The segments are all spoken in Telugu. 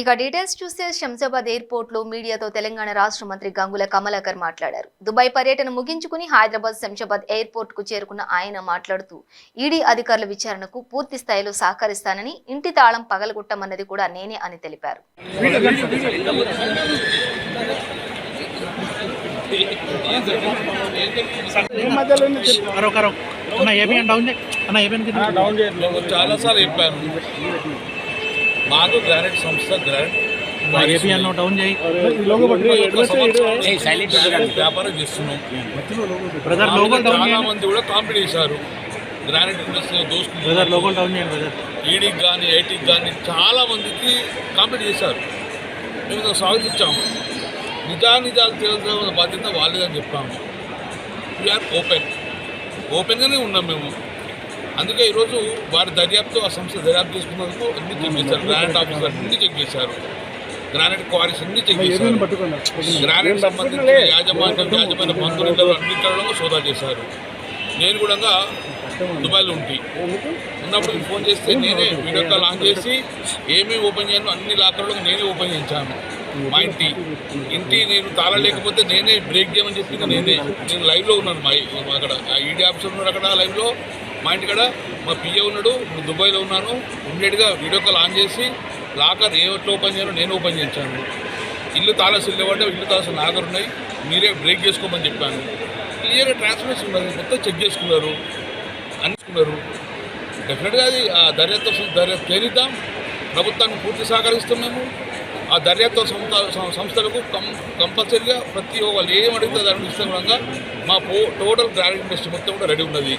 ఇక డీటెయిల్స్ చూస్తే శంషాబాద్ ఎయిర్పోర్ట్లో మీడియాతో తెలంగాణ రాష్ట్ర మంత్రి గంగుల కమలాకర్ మాట్లాడారు. దుబాయ్ పర్యటన ముగించుకుని హైదరాబాద్ శంషాబాద్ ఎయిర్పోర్ట్కు చేరుకున్న ఆయన మాట్లాడుతూ ఈడీ అధికారుల విచారణకు పూర్తి స్థాయిలో సహకరిస్తానని ఇంటి తాళం పగలగొట్టమన్నది కూడా నేనే అని తెలిపారు. నేను చాలాసార్లు చెప్పాను. మాకు గ్రానైట్ సంస్థ గ్రానైట్ వ్యాపారం చేస్తున్నాం. బ్రదర్ లోగో డౌన్ చాలా మంది కూడా కాంపిటీ చేశారు. గ్రానైట్ ఇండస్ట్రీ బ్రదర్ దోసుకుంటున్నారు లోగో డౌన్ చేయండి బ్రదర్ ఈడీకి కానీ ఐటీకి కానీ చాలా మందికి కాంపిటీ చేశారు. మేము స్వాగతించాము నిజానిజాలు తెలుసుకోవాల్సిన బాధ్యత వాళ్ళదని చెప్పాము వీఆర్ ఓపెన్ ఓపెన్గానే ఉన్నాం మేము. అందుకే ఈరోజు వారి దర్యాప్తు ఆ సంస్థ దర్యాప్తు చేసుకున్నందుకు అన్ని చెక్ చేశారు. గ్రానైట్ ఆఫీసర్ అన్ని చెక్ చేశారు. గ్రానైట్ క్వారీస్ అన్ని చెక్ చేశారు. గ్రానైట్ సంబంధించిన యాజమాన్యం యాజమాన్య బంధువులు అన్నింటిలో సోదా చేశారు. నేను కూడా దుబాయ్లో ఉంటి. ఉన్నప్పుడు ఫోన్ చేస్తే నేనే వీడియో కాల్ ఆన్ చేసి ఏమేమి ఓపెన్ చేయను అన్ని లాకర్లు నేనే ఓపెన్ చేయించాను. మా ఇంటి. ఇంటి నేను తాళ లేకపోతే నేనే బ్రేక్ చేయమని చెప్పింది నేనే. నేను లైవ్లో ఉన్నాను మా అక్కడ. ఆ ఈడీ ఆఫీసర్ ఉన్నాడు అక్కడ లైవ్లో. మా ఇంటికాడ మా పిఏ ఉన్నాడు నేను దుబాయ్లో ఉన్నాను. ఇమ్మీడియట్గా వీడియో కాల్ ఆన్ చేసి లాకర్ ఏ ఎట్లా ఓపెన్ చేయాలో నేను ఓపెన్ చేశాను ఇల్లు తాళాసులు ఇవ్వండి ఇల్లు తాళాసులు నా ఉన్నాయి మీరే బ్రేక్ చేసుకోమని చెప్పాను. క్లియర్గా ట్రాన్స్పరెన్సీ ఉన్నది మొత్తం చెక్ చేసుకున్నారు అనుకున్నారు డెఫినెట్గా అది దర్యాప్తు దర్యాప్తు చేరిద్దాం ప్రభుత్వాన్ని పూర్తి సహకరిస్తాం మేము. ఆ దర్యాప్తు సంస్థ సంస్థలకు కం కంపల్సరీగా ప్రతి ఒక్క వాళ్ళు ఏం అడిగితే దాని ఇష్టంగా మా పో టోటల్ గ్రానైట్ ఇండస్ట్రీ మొత్తం కూడా రెడీ ఉన్నది.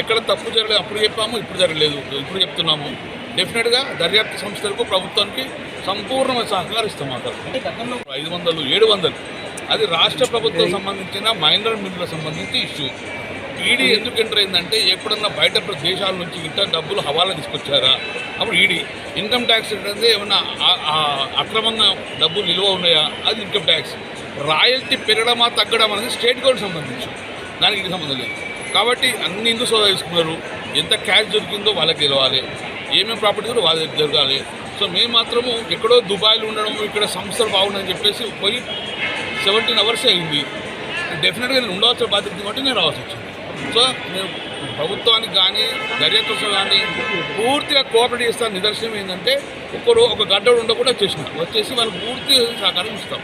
ఎక్కడ తప్పు జరగలేదు అప్పుడు చెప్పాము ఇప్పుడు జరగలేదు ఇప్పుడు చెప్తున్నాము. డెఫినెట్గా దర్యాప్తు సంస్థలకు ప్రభుత్వానికి సంపూర్ణమైన సహకరిస్తాం అక్కడ ఐదు వందలు ఏడు వందలు. అది రాష్ట్ర ప్రభుత్వం సంబంధించిన మైనర్ మిల్లులకు సంబంధించి ఇష్యూ. ఈడీ ఎందుకు ఎంటర్ అయిందంటే ఎప్పుడన్నా బయట దేశాల నుంచి ఇంత డబ్బులు హవాలా తీసుకొచ్చారా? అప్పుడు ఈడీ ఇన్కమ్ ట్యాక్స్ అంటే ఏమన్నా అక్రమంగా డబ్బులు నిల్వ ఉన్నాయా? అది ఇన్కమ్ ట్యాక్స్ రాయల్టీ పెరగడమా తగ్గడం అనేది స్టేట్ గవర్నమెంట్ సంబంధించి. దానికి ఇది సంబంధం లేదు. కాబట్టి అన్ని ఇందు సోదా తీసుకున్నారు ఎంత క్యాష్ దొరికిందో వాళ్ళకి తెలవాలి. ఏమేమి ప్రాపర్టీ కూడా వాళ్ళ దగ్గర జరగాలి. సో మేము మాత్రము ఎక్కడో దుబాయ్లో ఉండడం ఇక్కడ సంస్థలు బాగుండని చెప్పేసి పోయి సెవెంటీన్ అవర్స్ అయింది. డెఫినెట్గా నేను ఉండవలసిన బాధ్యత కాబట్టి నేను రావాల్సి వచ్చింది. సో నేను ప్రభుత్వానికి కానీ దర్యాప్తు కానీ పూర్తిగా కోఆపరేట్ చేస్తాను నిదర్శనం ఏంటంటే ఒక్కరు ఒక గడ్డ ఉండకుండా వచ్చేసిన. వచ్చేసి వాళ్ళు పూర్తి సహకారం ఇస్తాం.